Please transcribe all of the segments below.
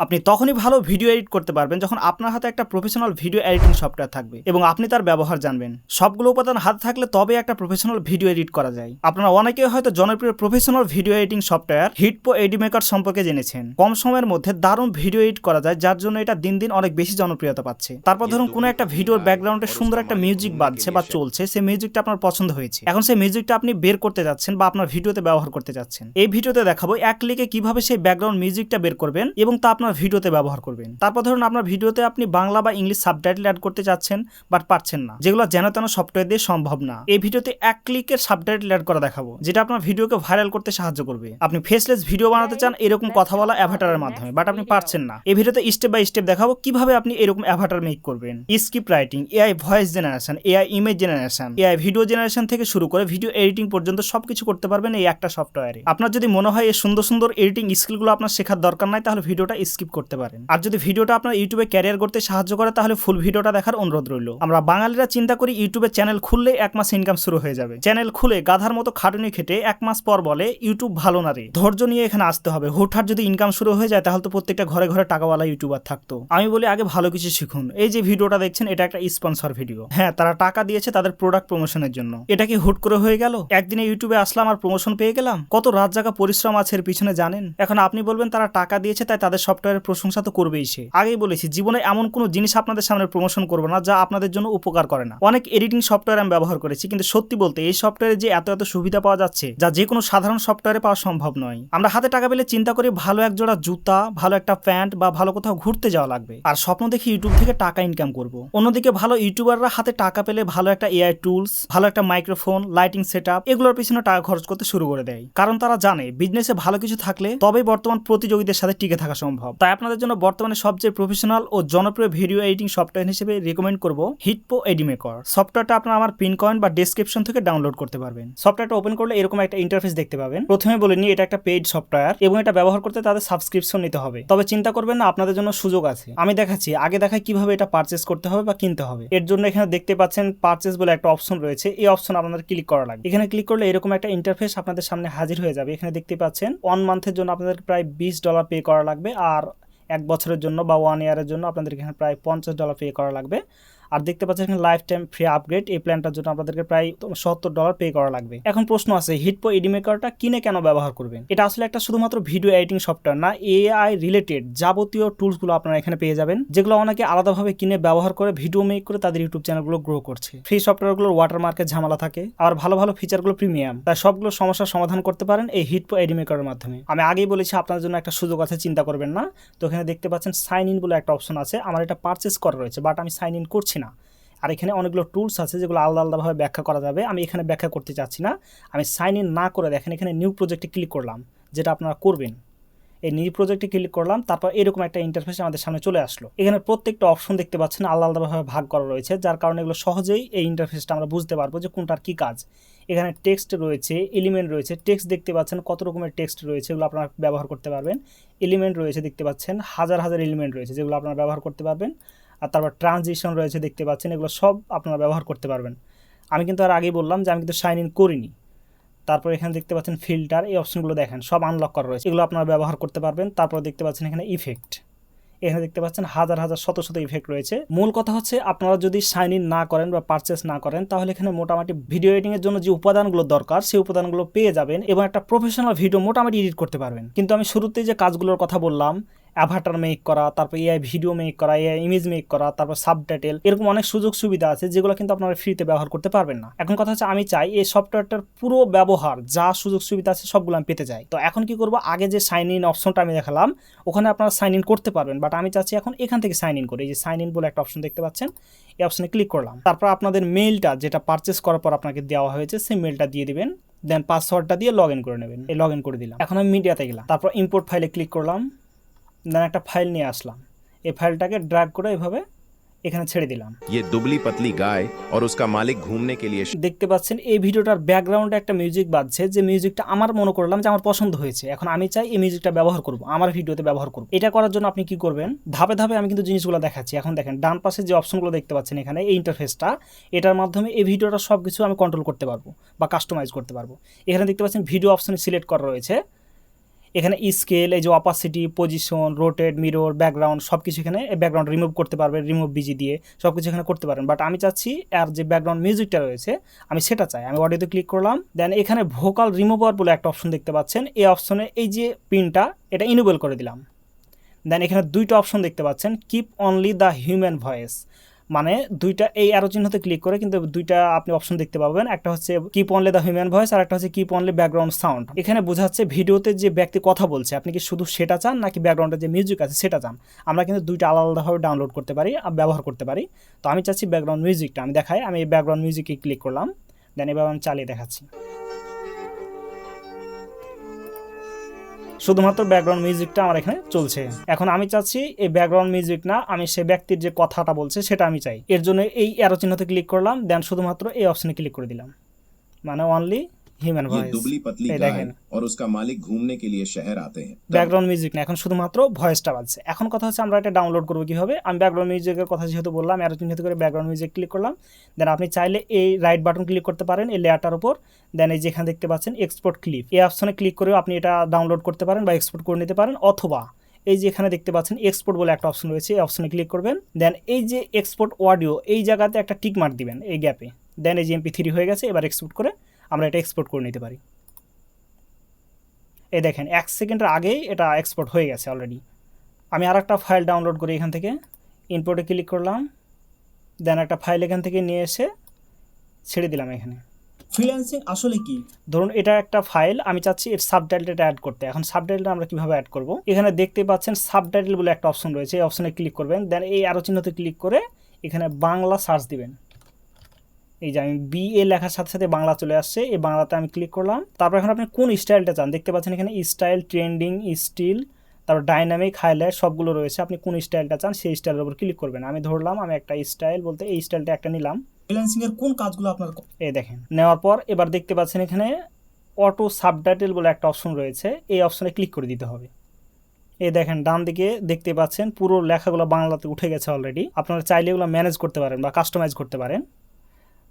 আপনি তখনই ভালো ভিডিও এডিট করতে পারবেন যখন আপনার হাতে একটা প্রফেশনাল ভিডিও এডিটিং সফটওয়্যার থাকবে এবং আপনি তার ব্যবহার জানবেন। সবগুলো উপাদান হাতে থাকলে তবে একটা প্রফেশনাল ভিডিও এডিট করা যায়। আপনারা অনেকেই হয়তো জনপ্রিয় professional video editing software HitPaw Edimaker সম্পর্কে জেনেছেন। কম সময়ের মধ্যে দারুণ ভিডিও এডিট করা যায়, যার জন্য এটা দিন দিন অনেক বেশি জনপ্রিয়তা পাচ্ছে। তারপর ধরুন, কোনো একটা ভিডিওর ব্যাকগ্রাউন্ডে সুন্দর একটা মিউজিক বাজছে বা চলছে, সেই মিউজিকটা আপনার পছন্দ হয়েছে। এখন সেই মিউজিকটা আপনি বের করতে যাচ্ছেন বা আপনার ভিডিওতে ব্যবহার করতে যাচ্ছেন। এই ভিডিওতে দেখাবো এক ক্লিকে কীভাবে সেই ব্যাকগ্রাউন্ড মিউজিকটা বের করবেন এবং তা আপনার ভিডিওতে ব্যবহার করবেন। তারপর ধরুন আপনার ভিডিওতে আপনি বাংলা বা ইংলিশ সাবটাইটেল অ্যাড করতে চাচ্ছেন বাট পারছেন না। যেগুলো যেন তেন সফটওয়্যার দিয়ে সম্ভব না। এই ভিডিওতে এক ক্লিকের সাবটাইটেল অ্যাড করা দেখাবো, যেটা আপনার ভিডিওকে ভাইরাল করতে সাহায্য করবে। আপনি ফেসলেস ভিডিও বানাতে চান এরকম কথা বলা অ্যাভাটারের মাধ্যমে বাট আপনি পারছেন না। এই ভিডিওতে স্টেপ বাই স্টেপ দেখাবো কীভাবে আপনি এরকম অ্যাভাটার মেক করবেন। Script writing AI voice generation AI image generation AI video generation থেকে শুরু করে ভিডিও এডিটিং পর্যন্ত সবকিছু করতে পারবেন এই একটা সফটওয়্যারে আপনার যদি মনে হয় এই সুন্দর সুন্দর এডিটিং স্কিলগুলো আপনার শেখার দরকার নাই, তাহলে ভিডিওটা স্কিপ করতে পারেন। আর যদি ভিডিওটা আপনার ইউটিউবে ক্যারিয়ার করতে সাহায্য করে, তাহলে ফুল ভিডিওটা দেখার অনুরোধ রইল। আমরা বাঙালিরা চিন্তা করি, ইউটিউবে চ্যানেল খুললে এক মাস ইনকাম শুরু হয়ে যাবে। চ্যানেল খুলে গাধার মতো খাটুনি খেটে এক মাস পর বলে, ইউটিউব ভালো না রে। ধৈর্য নিয়ে এখানে আসতে হবে। হুটহাট যদি ইনকাম শুরু হয়ে যায়, তাহলে তো প্রত্যেকটা ঘরে ঘরে টাকাওয়ালা ইউটিউবার থাকতো। আমি বলি, আগে ভালো কিছু শিখুন। এই যে ভিডিওটা দেখছেন, এটা একটা স্পন্সর ভিডিও হ্যাঁ তারা টাকা দিয়েছে তাদের প্রোডাক্ট প্রমোশনের জন্য। এটা কি হুট করে হয়ে গেল? একদিনে ইউটিউবে আসলাম আর প্রমোশন পেয়ে গেলাম? কত রাত জায়গা পরিশ্রম আছে এর পিছনে জানেন? এখন আপনি বলবেন, তারা টাকা দিয়েছে, তাই তাদের সফটওয়্যারের প্রশংসা তো করবেই সে। আগেই বলেছি, জীবনে এমন কোনো জিনিস আপনাদের সামনে প্রমোশন করব না যা আপনাদের জন্য উপকার করে না। অনেক এডিটিং সফটওয়্যার আমি ব্যবহার করেছি, কিন্তু সত্যি বলতে এই সফটওয়্যারে যে এত এত সুবিধা পাওয়া যাচ্ছে, যা যে কোনো সাধারণ সফটওয়্যারে পাওয়া সম্ভব নয়। আমরা হাতে টাকা পেলে চিন্তা করি ভালো এক জোড়া জুতা, ভালো একটা প্যান্ট বা ভালো কোথাও ঘুরতে যাওয়া লাগবে। আর স্বপ্ন দেখি ইউটিউব থেকে টাকা ইনকাম করব। অন্যদিকে ভালো ইউটিউবাররা হাতে টাকা পেলে ভালো একটা এআই টুলস ভালো একটা মাইক্রোফোন লাইটিং সেট আপ এগুলোর পিছনে টাকা খরচ করতে শুরু করে দেয়। কারণ তারা জানে বিজনেসে ভালো কিছু থাকলে তবেই বর্তমান প্রতিযোগীদের সাথে টিকে থাকা সম্ভব। তাই আপনাদের জন্য বর্তমানে সবচেয়ে প্রফেশনাল ও জনপ্রিয় ভিডিও এডিটিং সফটওয়্যার হিসেবে রেকমেন্ড করব হিটপো এডিমেকর সফটওয়্যারটা আপনারা আমার পিন কয়েন বা ডেসক্রিপশন থেকে ডাউনলোড করতে পারবেন। সফটওয়্যারটা ওপেন করলে এরকম একটা ইন্টারফেস দেখতে পাবেন। প্রথমে বলে নিই, এটা একটা পেইড সফটওয়্যার এবং এটা ব্যবহার করতে তাদের সাবস্ক্রিপশন নিতে হবে। তবে চিন্তা করবেন না, আপনাদের জন্য সুযোগ আছে। আমি দেখাচ্ছি, আগে দেখাই কীভাবে এটা পারচেস করতে হবে বা কিনতে হবে। এর জন্য এখানে দেখতে পাচ্ছেন পারচেস বলে একটা অপশন রয়েছে। এই অপশন আপনাদের ক্লিক করা লাগবে। এখানে ক্লিক করলে এরকম একটা ইন্টারফেস আপনাদের সামনে হাজির হয়ে যাবে। এখানে দেখতে পাচ্ছেন ওয়ান মান্থের জন্য আপনাদের প্রায় বিশ ডলার পে করা লাগবে। আর এক বছরের জন্য বা ওয়ান ইয়ারের জন্য আপনাদের এখানে প্রায় পঞ্চাশ ডলার পে করা লাগবে। আর দেখতে পাচ্ছেন এখানে লাইফ টাইম ফ্রি আপগ্রেড এই প্ল্যানটার জন্য আপনাদেরকে প্রায় সত্তর ডলার পে করা লাগবে। এখন প্রশ্ন আছে হিটপো এডিমেকারটা কিনে কেন ব্যবহার করবেন? এটা আসলে একটা শুধুমাত্র ভিডিও এডিটিং সফটওয়্যার না এআই রিলেটেড যাবতীয় টুলসগুলো আপনারা এখানে পেয়ে যাবেন, যেগুলো অনেকে আলাদাভাবে কিনে ব্যবহার করে ভিডিও মেক করে তাদের ইউটিউব চ্যানেলগুলো গ্রো করছে। ফ্রি সফটওয়্যারগুলোর ওয়াটারমার্কের ঝামেলা থাকে, আর ভালো ভালো ফিচারগুলো প্রিমিয়াম তাই সবগুলো সমস্যার সমাধান করতে পারেন এই হিটপো এডিমেকারের মাধ্যমে। আমি আগেই বলেছি আপনার জন্য একটা সুযোগ আছে, চিন্তা করবেন না। তো এখানে দেখতে পাচ্ছেন সাইন ইন বলে একটা অপশন আছে। আমার এটা পারচেস করা রয়েছে বাট আমি সাইন ইন করছি না। আর এখানে অনেকগুলো টুলস আছে যেগুলো আলাদা আলাদাভাবে ব্যাখ্যা করা যাবে। আমি এখানে ব্যাখ্যা করতে চাচ্ছি না। আমি সাইন ইন না করে দেখেন, এখানে নিউ প্রজেক্টে ক্লিক করলাম, যেটা আপনারা করবেন। এই নিউ প্রজেক্টে ক্লিক করলাম, তারপর এরকম একটা ইন্টারফেস আমাদের সামনে চলে আসলো। এখানে প্রত্যেকটা অপশন দেখতে পাচ্ছেন, আলাদা আলাদাভাবে ভাগ করা রয়েছে, যার কারণে এগুলো সহজেই এই ইন্টারফেসটা আমরা বুঝতে পারব যে কোনটার কী কাজ। এখানে টেক্সট রয়েছে এলিমেন্ট রয়েছে টেক্সট দেখতে পাচ্ছেন কত রকমের টেক্সট রয়েছে, এগুলো আপনারা ব্যবহার করতে পারবেন। এলিমেন্ট রয়েছে দেখতে পাচ্ছেন, হাজার হাজার এলিমেন্ট রয়েছে যেগুলো আপনারা ব্যবহার করতে পারবেন। আর তারপর ট্রানজিশন রয়েছে দেখতে পাচ্ছেন, এগুলো সব আপনারা ব্যবহার করতে পারবেন। আমি কিন্তু আর আগেই বললাম যে আমি কিন্তু সাইন ইন করিনি। তারপর এখানে দেখতে পাচ্ছেন ফিল্টার এই অপশনগুলো দেখেন, সব আনলক করা রয়েছে। এগুলো আপনারা ব্যবহার করতে পারবেন। তারপর দেখতে পাচ্ছেন এখানে ইফেক্ট এখানে দেখতে পাচ্ছেন হাজার হাজার, শত শত ইফেক্ট রয়েছে। মূল কথা হচ্ছে আপনারা যদি সাইন ইন না করেন বা পারচেস না করেন, তাহলে এখানে মোটামুটি ভিডিও এডিটিং এর জন্য যে উপাদানগুলো দরকার, সেই উপাদানগুলো পেয়ে যাবেন এবং একটা প্রফেশনাল ভিডিও মোটামুটি এডিট করতে পারবেন। কিন্তু আমি শুরুতেই যে কাজগুলোর কথা বললাম অ্যাভাটার মেক করা, তারপর এআই ভিডিও মেক করা এআই ইমেজ মেক করা, তারপর সাবটাইটেল এরকম অনেক সুযোগ সুবিধা আছে যেগুলো কিন্তু আপনারা ফ্রিতে ব্যবহার করতে পারবেন না। এখন কথা হচ্ছে আমি চাই এই সফটওয়্যারটার পুরো ব্যবহার, যা সুযোগ সুবিধা আছে সবগুলো আমি পেতে চাই। তো এখন কি করব? আগে যে সাইন ইন অপশনটা আমি দেখালাম, ওখানে আপনারা সাইন ইন করতে পারবেন বাট আমি চাচ্ছি এখন এখান থেকে সাইন ইন করে, এই যে সাইন ইন বলে একটা অপশন দেখতে পাচ্ছেন, এই অপশনে ক্লিক করলাম। তারপর আপনাদের মেইলটা যেটা পারচেস করার পর আপনাকে দেওয়া হয়েছে, সেই মেইলটা দিয়ে দিবেন দেন পাসওয়ার্ডটা দিয়ে লগ ইন করে নেবেন। এই লগ ইন করে দিলাম। এখন আমি মিডিয়াতে গেলাম। তারপর ইম্পোর্ট ফাইলে ক্লিক করলাম। দেন একটা ফাইল নিয়ে আসলাম এই ফাইলটাকে ড্র্যাগ করে এভাবে এখানে ছেড়ে দিলাম ये दुबली पतली गाय और उसका मालिक घूमने के लिए দেখতে পাচ্ছেন এই ভিডিওটার ব্যাকগ্রাউন্ডে একটা মিউজিক বাজছে যে মিউজিকটা আমার মনে করলাম যে আমার পছন্দ হয়েছে এখন আমি চাই এই মিউজিকটা ব্যবহার করব আমার ভিডিওতে ব্যবহার করব এটা করার জন্য আপনি কি করবেন ধাপে ধাপে আমি কিন্তু জিনিসগুলো দেখাচ্ছি এখন দেখেন ডান পাশে যে অপশনগুলো দেখতে পাচ্ছেন এখানে এই ইন্টারফেসটা এটার মাধ্যমে এই ভিডিওটা সব কিছু আমি কন্ট্রোল করতে পারবো বা কাস্টমাইজ করতে পারবো এখানে দেখতে পাচ্ছেন ভিডিও অপশনে সিলেক্ট করা রয়েছে এখানে স্কেল এই যে opacity position rotate mirror background সব কিছু এখানে ব্যাকগ্রাউন্ড রিমুভ করতে পারবেন রিমুভ বিজি দিয়ে সব কিছু এখানে করতে পারেন। বাট আমি চাচ্ছি আর যে ব্যাকগ্রাউন্ড মিউজিকটা রয়েছে, আমি সেটা চাই। আমি অডিওতে ক্লিক করলাম দেন এখানে ভোকাল রিমুভার বলে একটা অপশন দেখতে পাচ্ছেন। এই অপশনে এই যে পিনটা এটা ইনেবল করে দিলাম। দেন এখানে দুইটা অপশন দেখতে পাচ্ছেন। Keep only the human voice মানে দুইটা এই অ্যারো চিহ্নতে ক্লিক করে কিন্তু দুইটা আপনি অপশন দেখতে পাবেন। একটা হচ্ছে keep only the human voice আর একটা হচ্ছে কিপ অনলি ব্যাকগ্রাউন্ড সাউন্ড এখানে বোঝাচ্ছে ভিডিওতে যে ব্যক্তি কথা বলছে, আপনি কি শুধু সেটা চান নাকি ব্যাকগ্রাউন্ডে যে মিউজিক আছে সেটা চান? আমরা কিন্তু দুইটা আলাদা আলাদাভাবে ডাউনলোড করতে পারি আর ব্যবহার করতে পারি। তো আমি চাচ্ছি ব্যাকগ্রাউন্ড মিউজিকটা আমি দেখাই, আমি ব্যাকগ্রাউন্ড মিউজিকে ক্লিক করলাম দেন এবার আমি চালিয়ে দেখাচ্ছি। শুধুমাত্র ব্যাকগ্রাউন্ড মিউজিকটা আমার এখানে চলছে। এখন আমি চাচ্ছি এই ব্যাকগ্রাউন্ড মিউজিক না, আমি সে ব্যক্তির যে কথাটা বলছে সেটা আমি চাই। এর জন্য এই অ্যারো চিহ্নতে ক্লিক করলাম দেন শুধুমাত্র এই অপশনে ক্লিক করে দিলাম। মানে অনলি হিউম্যান ये ভয়েস दुबली पतली ये गाय देखें। और उसका मालिक घूमने के लिए शहर आते हैं तब ব্যাকগ্রাউন্ড মিউজিক না এখন শুধুমাত্র ভয়েসটা বাজছে এখন কথা হচ্ছে আমরা এটা ডাউনলোড করবো কীভাবে আমি ব্যাকগ্রাউন্ড মিউজিকের কথা যেহেতু বললাম অ্যারো চিহ্নিত করে ব্যাকগ্রাউন্ড মিউজিক ক্লিক করলাম দেন আপনি চাইলে এই রাইট বাটন ক্লিক করতে পারেন এই লেয়ারটার উপর দেন এই যেখানে দেখতে পাচ্ছেন এক্সপোর্ট ক্লিপ এই অপশনে ক্লিক করেও আপনি এটা ডাউনলোড করতে পারেন বা এক্সপোর্ট করে নিতে পারেন অথবা এই যে এখানে দেখতে পাচ্ছেন এক্সপোর্ট বলে একটা অপশন রয়েছে এই অপশনে ক্লিক করবেন দেন এই যে এক্সপোর্ট অডিও এই জায়গাতে একটা টিক মার্ক দিবেন এই গ্যাপে দেন এই যে এমপি থ্রি হয়ে গেছে এবার এক্সপোর্ট করে আমরা এটা এক্সপোর্ট করে নিতে পারি। এই দেখেন এক সেকেন্ডের আগেই এটা এক্সপোর্ট হয়ে গেছে অলরেডি আমি আর একটা ফাইল ডাউনলোড করি এখান থেকে। ইনপোর্টে ক্লিক করলাম। দেন একটা ফাইল এখান থেকে নিয়ে এসে ছেড়ে দিলাম এখানে। ফ্রিল্যান্সিং আসলে কি? ধরুন এটা একটা ফাইল আমি চাচ্ছি এর সাবটাইটেলটা অ্যাড করতে। এখন সাবটাইটেলটা আমরা কীভাবে অ্যাড করব? এখানে দেখতে পাচ্ছেন সাবটাইটেল বলে একটা অপশন রয়েছে এই অপশনে ক্লিক করবেন। দেন এই আরও চিহ্নতে ক্লিক করে এখানে বাংলা সার্চ দিবেন। এই যে আমি বি এ লেখার সাথে সাথে বাংলা চলে আসছে এই বাংলাতে আমি ক্লিক করলাম। তারপর এখন আপনি কোন স্টাইলটা চান? দেখতে পাচ্ছেন এখানে স্টাইল ট্রেন্ডিং স্টিল তারপর ডাইনামিক হাইলাইট সবগুলো রয়েছে। আপনি কোন স্টাইলটা চান সেই স্টাইলের উপর ক্লিক করবেন। আমি ধরলাম আমি একটা স্টাইল বলতে এই স্টাইলটা একটা নিলাম। ফ্রিল্যান্সিং এর কোন কাজগুলো আপনার এই দেখেন নেওয়ার পর এবার দেখতে পাচ্ছেন এখানে অটো সাবটাইটেল বলে একটা অপশন রয়েছে। এই অপশনে ক্লিক করে দিতে হবে। এই দেখেন ডান দিকে দেখতে পাচ্ছেন পুরো লেখাগুলো বাংলাতে উঠে গেছে অলরেডি আপনারা চাইলে এগুলো ম্যানেজ করতে পারেন বা কাস্টমাইজ করতে পারেন।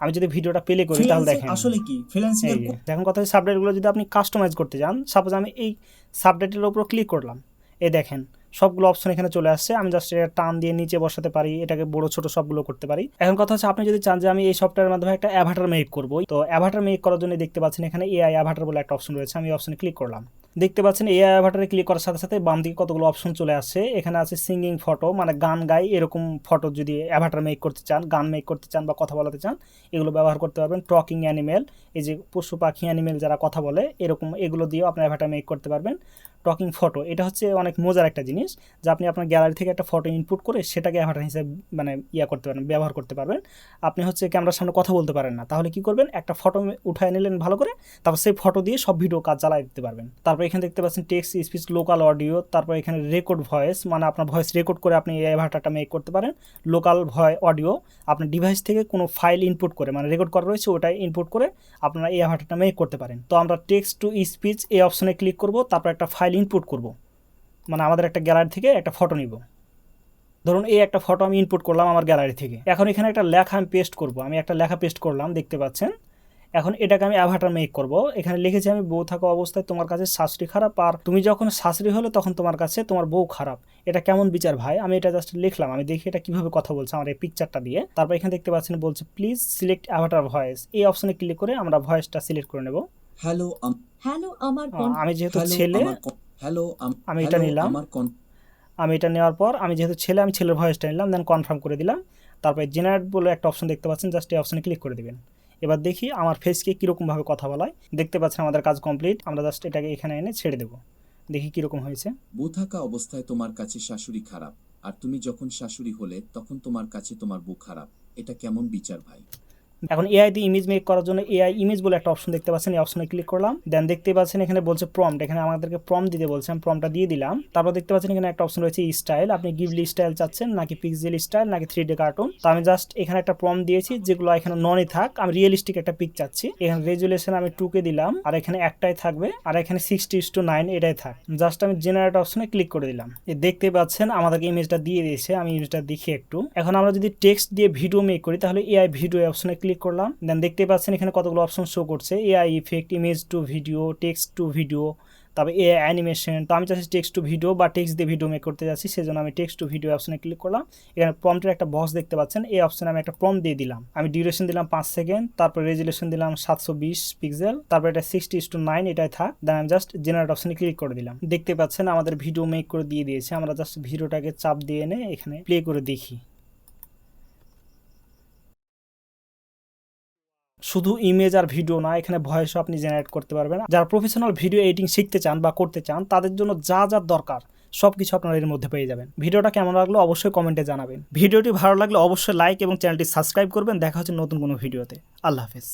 আমি যদি ভিডিওটা প্লে করি তাহলে দেখেন। আসলে কি? ফ্রিল্যান্সিং দেখুন কথা সাবটাইটেলগুলো যদি আপনি কাস্টমাইজ করতে চান সাপোজ আমি এই সাবটাইটেলের উপর ক্লিক করলাম। এই দেখেন সবগুলো অপশন এখানে চলে আসছে। আমি জাস্ট এটা টান দিয়ে নিচে বসাতে পারি এটাকে বড় ছোট সবগুলো করতে পারি। এখন কথা হচ্ছে আপনি যদি চান যে আমি এই সফটওয়্যারের মাধ্যমে একটা অ্যাভাটার মেক করব তো অ্যাভাটার মেক করার জন্য দেখতে পাচ্ছেন এখানে এআই অ্যাভাটার বলে একটা অপশন রয়েছে। আমি অপশনে ক্লিক করলাম। দেখতে পাচ্ছেন এআই অ্যাভাটারে ক্লিক করার সাথে সাথে বাম দিকে কতগুলো অপশন চলে আসছে। এখানে আছে সিঙ্গিং ফটো মানে গান গাই এরকম ফটো যদি অ্যাভাটার মেক করতে চান, গান মেক করতে চান বা কথা বলাতে চান, এগুলো ব্যবহার করতে পারবেন। টকিং অ্যানিমেল এই যে পশু পাখি অ্যানিমেল যারা কথা বলে, এরকম এগুলো দিয়েও আপনি অ্যাভাটার মেক করতে পারবেন। টকিং ফটো এটা হচ্ছে অনেক মজার একটা জিনিস যে আপনি আপনার গ্যালারি থেকে একটা ফটো ইনপুট করে সেটাকে অ্যাভাটার হিসেবে মানে ইয়া করতে পারেন ব্যবহার করতে পারবেন। আপনি হচ্ছে ক্যামেরার সামনে কথা বলতে পারেন না। তাহলে কি করবেন? একটা ফটো উঠায় নিলেন ভালো করে, তারপর সেই ফটো দিয়ে সব ভিডিও কাজ চালাই দিতে পারবেন। তারপর এখানে দেখতে পাচ্ছেন টেক্সট স্পিচ লোকাল অডিও তারপর এখানে রেকর্ড ভয়েস মানে আপনার ভয়েস রেকর্ড করে আপনি এই অ্যাভাটারটা মেক করতে পারেন। লোকাল ভয় অডিও আপনার ডিভাইস থেকে কোনো ফাইল ইনপুট করে মানে রেকর্ড করা রয়েছে, ওটাই ইনপুট করে আপনারা এই অ্যাভাটারটা মেক করতে পারেন। তো আমরা টেক্সট টু স্পিচ এই অপশনে ক্লিক করব, তারপর একটা ফাইল ইনপুট করব। মানে আমাদের একটা গ্যালারি থেকে একটা ফটো নিব। ধরুন এই একটা ফটো আমি ইনপুট করলাম আমার গ্যালারি থেকে। এখন এখানে একটা লেখা আমি পেস্ট করব। আমি একটা লেখা পেস্ট করলাম, দেখতে পাচ্ছেন। এখন এটাকে আমি অ্যাভাটার মেক করব। এখানে লিখেছি আমি বউ থাকা অবস্থায় তোমার কাছে শাশুড়ি খারাপ আর তুমি যখন শাশুড়ি হলে তখন তোমার কাছে তোমার বউ খারাপ। এটা কেমন বিচার ভাই? আমি এটা জাস্ট লিখলাম আমি দেখি এটা কীভাবে কথা বলছে আমার এই পিকচারটা দিয়ে। তারপর এখানে দেখতে পাচ্ছেন বলছে প্লিজ সিলেক্ট অ্যাভাটার ভয়েস এই অপশনে ক্লিক করে আমরা ভয়েসটা সিলেক্ট করে নেব। হ্যালো হ্যালো আমার আমি যেহেতু ছেলে হ্যালো আমি এটা নিলাম। আমার আমি এটা নেওয়ার পর আমি যেহেতু ছেলে আমি ছেলের ভয়েসটা নিলাম দেন কনফার্ম করে দিলাম। তারপরে জেনারেট বলে একটা অপশন দেখতে পাচ্ছেন জাস্ট এই অপশনে ক্লিক করে দিবেন। এবার দেখি আমার ফেসকে কীরকমভাবে কথা বলায় দেখতে পাচ্ছেন আমাদের কাজ কমপ্লিট আমরা জাস্ট এটাকে এখানে এনে ছেড়ে দেবো। দেখি কীরকম হয়েছে। বউ থাকা অবস্থায় তোমার কাছে শাশুড়ি খারাপ। আর তুমি যখন শাশুড়ি হলে, তখন তোমার কাছে তোমার বউ খারাপ। এটা কেমন বিচার ভাই? এখন এআই দিয়ে ইমেজ মেক করার জন্য এআই ইমেজ বলে একটা অপশন দেখতে পাচ্ছেন, এই অপশনে ক্লিক করলাম। দেন দেখতে পাচ্ছেন এখানে বলছে প্রম্পট এখানে আমাদেরকে প্রম দিতে বলছে, আমি প্রমটা দিয়ে দিলাম। তারপর দেখতে পাচ্ছেন এখানে একটা অপশন রয়েছে স্টাইল আপনি গিভলি স্টাইল চাচ্ছেন, নাকি পিক্সেল স্টাইল নাকি থ্রি ডি কার্টুন তো আমি জাস্ট এখানে একটা প্রম দিয়েছি, যেগুলো এখানে ননই থাক, আমি রিয়েলিস্টিক একটা পিক চাচ্ছি। এখানে রেজুলেশন আমি টুকে দিলাম, আর এখানে একটাই থাকবে, আর এখানে সিক্সটি ইস টু নাইন এটাই থাক। জাস্ট আমি জেনারেট অপশনে ক্লিক করে দিলাম। দেখতে পাচ্ছেন আমাদেরকে ইমেজটা দিয়ে দিয়েছে, আমি ইমেজটা দেখি একটু। এখন আমরা যদি টেক্সট দিয়ে ভিডিও মেক করি, তাহলে এআই ভিডিও অপশনে ক্লিক করলাম দেন দেখতে পাচ্ছেন এখানে কতগুলো অপশন শো করছে AI effect image to video text to video তবে এ অ্যানিমেশন তো আমি চাচ্ছি টেক্সট টু ভিডিও বা টেক্সট দিয়ে ভিডিও মেক করতে যাচ্ছি, সেজন্য আমি টেক্সট টু ভিডিও অপশনে ক্লিক করলাম। এখানে প্রম্পটের একটা বক্স দেখতে পাচ্ছেন, এই অপশনে আমি একটা প্রম দিয়ে দিলাম। আমি ডিউরেশন দিলাম পাঁচ সেকেন্ড তারপর রেজুলেশন দিলাম সাতশো বিশ পিক্সেল তারপর এটা সিক্সটি টু নাইন এটাই থাক দেন আমি জাস্ট জেনারেট অপশনে ক্লিক করে দিলাম। দেখতে পাচ্ছেন আমাদের ভিডিও মেক করে দিয়ে দিয়েছে, আমরা জাস্ট ভিডিওটাকে চাপ দিয়ে এনে এখানে প্লে করে দেখি। শুধু ইমেজ আর ভিডিও না, এখানে ভয়েসও আপনি জেনারেট করতে পারবেন। যারা প্রফেশনাল ভিডিও এডিটিং শিখতে চান বা করতে চান, তাদের জন্য যা যা দরকার সব কিছু আপনারা এর মধ্যে পেয়ে যাবেন। ভিডিওটা কেমন লাগল অবশ্যই কমেন্টে জানাবেন। ভিডিওটি ভালো লাগলে অবশ্যই লাইক এবং চ্যানেলটি সাবস্ক্রাইব করবেন। দেখা হচ্ছে নতুন কোনো ভিডিওতে আল্লাহ হাফেজ।